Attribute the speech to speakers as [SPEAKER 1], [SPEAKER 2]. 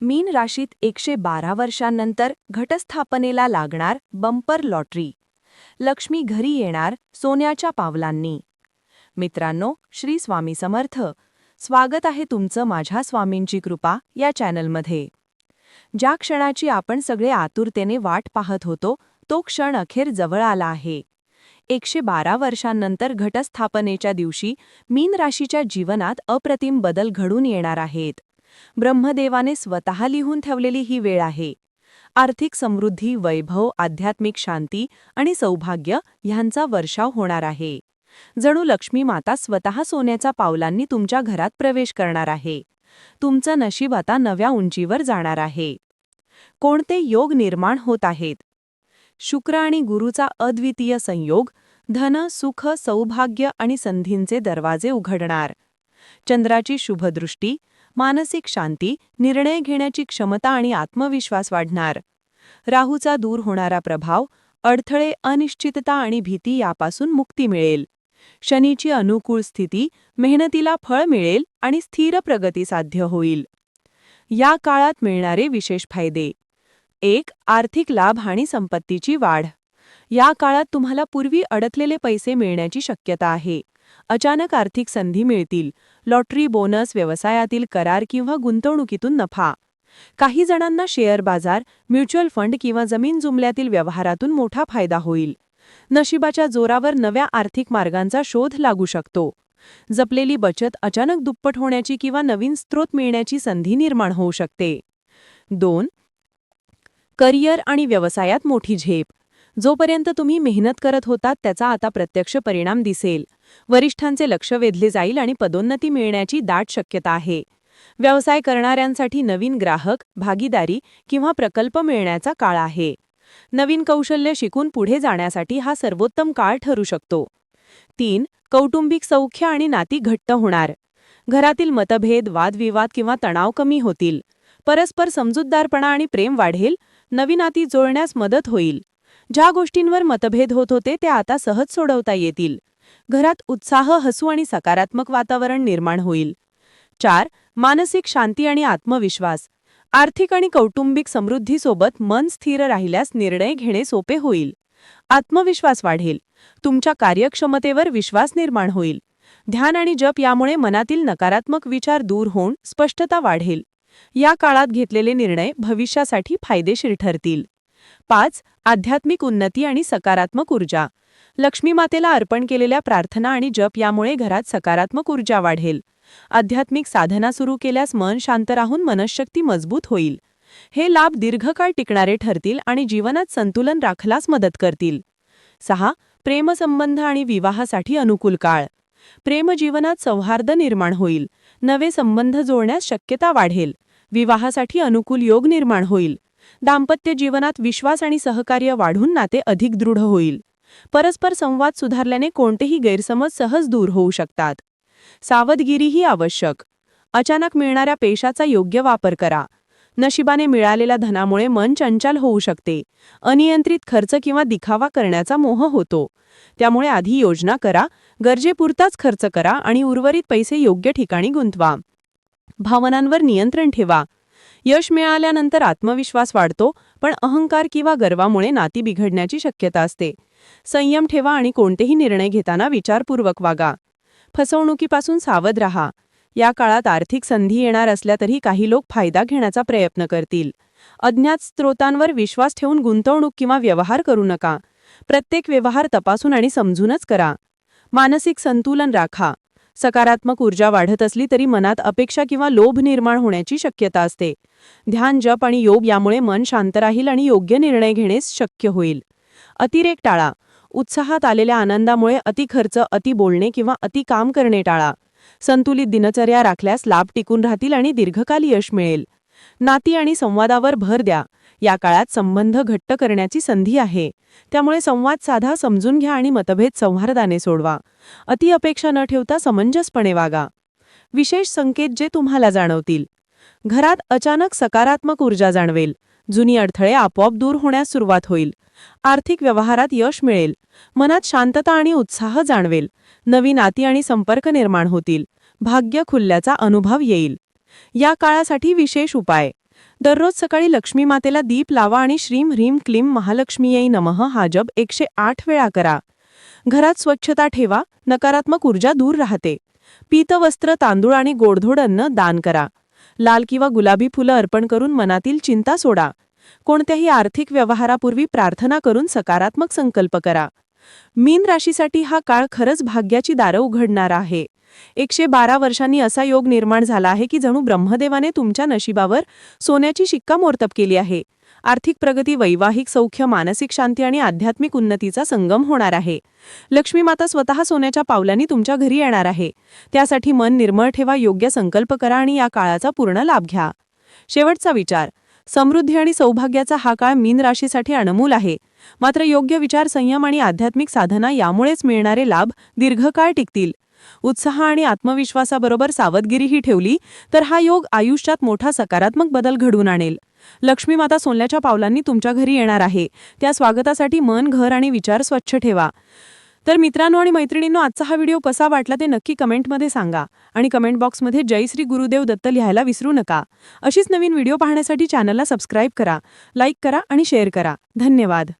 [SPEAKER 1] मीन राशीत एकशे बारा वर्षांनंतर घटस्थापनेला लागणार बंपर लॉटरी. लक्ष्मी घरी येणार सोन्याच्या पावलांनी. मित्रांनो श्री स्वामी समर्थ. स्वागत आहे तुमचं माझ्या स्वामींची कृपा या चॅनलमध्ये. ज्या क्षणाची आपण सगळे आतुरतेने वाट पाहत होतो तो क्षण अखेर जवळ आला आहे. एकशे बारा वर्षांनंतर घटस्थापनेच्या दिवशी मीन राशीच्या जीवनात अप्रतिम बदल घडून येणार आहेत. ब्रह्मदेवाने स्वतः लिहून ठेवलेली ही वेळ आहे. आर्थिक समृद्धी वैभव आध्यात्मिक शांती आणि सौभाग्य ह्यांचा वर्षाव होणार आहे. जणू लक्ष्मी माता स्वतः सोन्याच्या पावलांनी तुमच्या घरात प्रवेश करणार आहे. तुमचं नशीब आता नव्या उंचीवर जाणार आहे. कोणते योग निर्माण होत आहेत? शुक्र आणि गुरुचा अद्वितीय संयोग धन सुख सौभाग्य आणि संधींचे दरवाजे उघडणार. चंद्राची शुभदृष्टी मानसिक शांती निर्णय घेण्याची क्षमता आणि आत्मविश्वास वाढणार. राहूचा दूर होणारा प्रभाव अडथळे अनिश्चितता आणि भीती यापासून मुक्ती मिळेल. शनीची अनुकूल स्थिती मेहनतीला फळ मिळेल आणि स्थिर प्रगती साध्य होईल. या काळात मिळणारे विशेष फायदे. एक आर्थिक लाभ आणि संपत्तीची वाढ. या काळात तुम्हाला पूर्वी अडकलेले पैसे मिळण्याची शक्यता आहे. अचानक आर्थिक संधी मिळतील लॉटरी बोनस व्यवसायातील करार किंवा गुंतवणुकीतून नफा. काही जणांना शेअर बाजार म्युच्युअल फंड किंवा जमीन जुमल्यातील व्यवहारातून मोठा फायदा होईल. नशिबाच्या जोरावर नव्या आर्थिक मार्गांचा शोध लागू शकतो. जपलेली बचत अचानक दुप्पट होण्याची किंवा नवीन स्रोत मिळण्याची संधी निर्माण होऊ शकते. दोन करिअर आणि व्यवसायात मोठी झेप. जोपर्यंत तुम्ही मेहनत करत होतात त्याचा आता प्रत्यक्ष परिणाम दिसेल. वरिष्ठांचे लक्ष वेधले जाईल आणि पदोन्नती मिळण्याची दाट शक्यता आहे. व्यवसाय करणाऱ्यांसाठी नवीन ग्राहक भागीदारी किंवा प्रकल्प मिळण्याचा काळ आहे. नवीन कौशल्य शिकून पुढे जाण्यासाठी हा सर्वोत्तम काळ ठरू शकतो. तीन कौटुंबिक सौख्य आणि नाती घट्ट होणार. घरातील मतभेद वादविवाद किंवा तणाव कमी होतील. परस्पर समजूतदारपणा आणि प्रेम वाढेल. नवी नाती जोडण्यास मदत होईल. ज्या गोष्टींवर मतभेद होत होते ते आता सहज सोडवता येतील. घरात उत्साह हसू आणि सकारात्मक वातावरण निर्माण होईल. चार मानसिक शांती आणि आत्मविश्वास. आर्थिक आणि कौटुंबिक समृद्धीसोबत मन स्थिर राहिल्यास निर्णय घेणे सोपे होईल. आत्मविश्वास वाढेल. तुमच्या कार्यक्षमतेवर विश्वास निर्माण होईल. ध्यान आणि जप यामुळे मनातील नकारात्मक विचार दूर होऊन स्पष्टता वाढेल. या काळात घेतलेले निर्णय भविष्यासाठी फायदेशीर ठरतील. पाच आध्यात्मिक उन्नती आणि सकारात्मक ऊर्जा. लक्ष्मी मातेला अर्पण केलेल्या प्रार्थना आणि जप यामुळे घरात सकारात्मक ऊर्जा वाढेल. आध्यात्मिक साधना सुरू केल्यास मन शांत राहून मनशक्ती मजबूत होईल. हे लाभ दीर्घकाळ टिकणारे ठरतील आणि जीवनात संतुलन राखलास मदत करतील. सहा प्रेमसंबंध आणि विवाहासाठी अनुकूल काळ. प्रेमजीवनात सौहार्द निर्माण होईल. नवे संबंध जोडण्यास शक्यता वाढेल. विवाहासाठी अनुकूल योग निर्माण होईल. दाम्पत्य जीवनात विश्वास आणि सहकार्य वाढून नाते अधिक दृढ होईल. परस्पर संवाद सुधारल्याने कोणतेही गैरसमज सहज दूर होऊ शकतात. सावधगिरीही आवश्यक. अचानक मिळणाऱ्या पेशाचा योग्य वापर करा. नशिबाने मिळालेल्या धनामुळे मन चंचल होऊ शकते. अनियंत्रित खर्च किंवा दिखावा करण्याचा मोह होतो. त्यामुळे आधी योजना करा गरजेपुरताच खर्च करा आणि उर्वरित पैसे योग्य ठिकाणी गुंतवा. भावनांवर नियंत्रण ठेवा. यश मिळाल्यानंतर आत्मविश्वास वाढतो पण अहंकार किंवा गर्वामुळे नाती बिघडण्याची शक्यता असते. संयम ठेवा आणि कोणतेही निर्णय घेताना विचारपूर्वक वागा. फसवणुकीपासून सावध राहा. या काळात आर्थिक संधी येणार असल्या तरी काही लोक फायदा घेण्याचा प्रयत्न करतील. अज्ञात स्रोतांवर विश्वास ठेवून गुंतवणूक किंवा व्यवहार करू नका. प्रत्येक व्यवहार तपासून आणि समजूनच करा. मानसिक संतुलन राखा. सकारात्मक ऊर्जा वाढत असली तरी मनात अपेक्षा किंवा लोभ निर्माण होण्याची शक्यता असते. ध्यान जप आणि योग यामुळे मन शांत राहील आणि योग्य निर्णय घेणे शक्य होईल. अतिरेक टाळा. उत्साहात आलेल्या आनंदामुळे अति खर्च अति बोलणे किंवा अति काम करणे टाळा. संतुलित दिनचर्या राखल्यास लाभ टिकून राहतील आणि दीर्घकाल यश मिळेल. नाती आणि संवादावर भर द्या. या काळात संबंध घट्ट करण्याची संधी आहे. त्यामुळे संवाद साधा समजून घ्या आणि मतभेद संहार्दाने सोडवा. अति अपेक्षा न ठेवता समंजसपणे वागा. विशेष संकेत जे तुम्हाला जाणवतील. घरात अचानक सकारात्मक ऊर्जा जाणवेल. जुनी अडथळे आपोआप दूर होण्यास सुरुवात होईल. आर्थिक व्यवहारात यश मिळेल. मनात शांतता आणि उत्साह जाणवेल. नवी नाती आणि संपर्क निर्माण होतील. भाग्य खुल्ल्याचा अनुभव येईल. या काळासाठी विशेष उपाय. दररोज सकाळी लक्ष्मी मातेला दीप लावा आणि श्रीम ह्रीम क्लीम महालक्ष्मीयै नमः हा जप एकशे आठ वेळा करा. घरात स्वच्छता ठेवा नकारात्मक ऊर्जा दूर राहते. पीतवस्त्र तांदूळ आणि गोडधोड अन्न दान करा. लाल किंवा गुलाबी फुलं अर्पण करून मनातील चिंता सोडा. कोणत्याही आर्थिक व्यवहारापूर्वी प्रार्थना करून सकारात्मक संकल्प करा. मीन राशीसाठी हा काळ खरंच भाग्याची दारं उघडणारा आहे. एकशे बारा वर्षांनी असा योग निर्माण झाला आहे की जणू ब्रह्मदेवाने तुमच्या नशिबावर सोन्याची शिक्कामोर्तब केली आहे. आर्थिक प्रगती वैवाहिक सौख्य मानसिक शांती आणि आध्यात्मिक उन्नतीचा संगम होणार आहे. लक्ष्मी माता स्वतः सोन्याच्या पावलांनी तुमच्या घरी येणार आहे. त्यासाठी मन निर्मळ ठेवा योग्य संकल्प करा आणि या काळाचा पूर्ण लाभ घ्या. शेवटचा विचार. समृद्धी आणि सौभाग्याचा हा काळ मीन राशीसाठी अनमोल आहे. मात्र योग्य विचार संयम आणि आध्यात्मिक साधना यामुळेच मिळणारे लाभ दीर्घकाळ टिकतील. उत्साह आणि आत्मविश्वासाबरोबर सावधगिरीही ठेवली तर हा योग आयुष्यात मोठा सकारात्मक बदल घडवून आणेल. लक्ष्मी माता सोन्याच्या पावलांनी तुमच्या घरी येणार आहे. त्या स्वागतासाठी मन घर आणि विचार स्वच्छ ठेवा. तर मित्रांनो आणि मैत्रिणींनो आजचा हा व्हिडिओ कसा वाटला ते नक्की कमेंटमध्ये सांगा आणि कमेंट बॉक्समध्ये जय श्री गुरुदेव दत्त लिहायला विसरू नका. अशीच नवीन व्हिडिओ पाहण्यासाठी चॅनलला सबस्क्राईब करा लाईक करा आणि शेअर करा. धन्यवाद.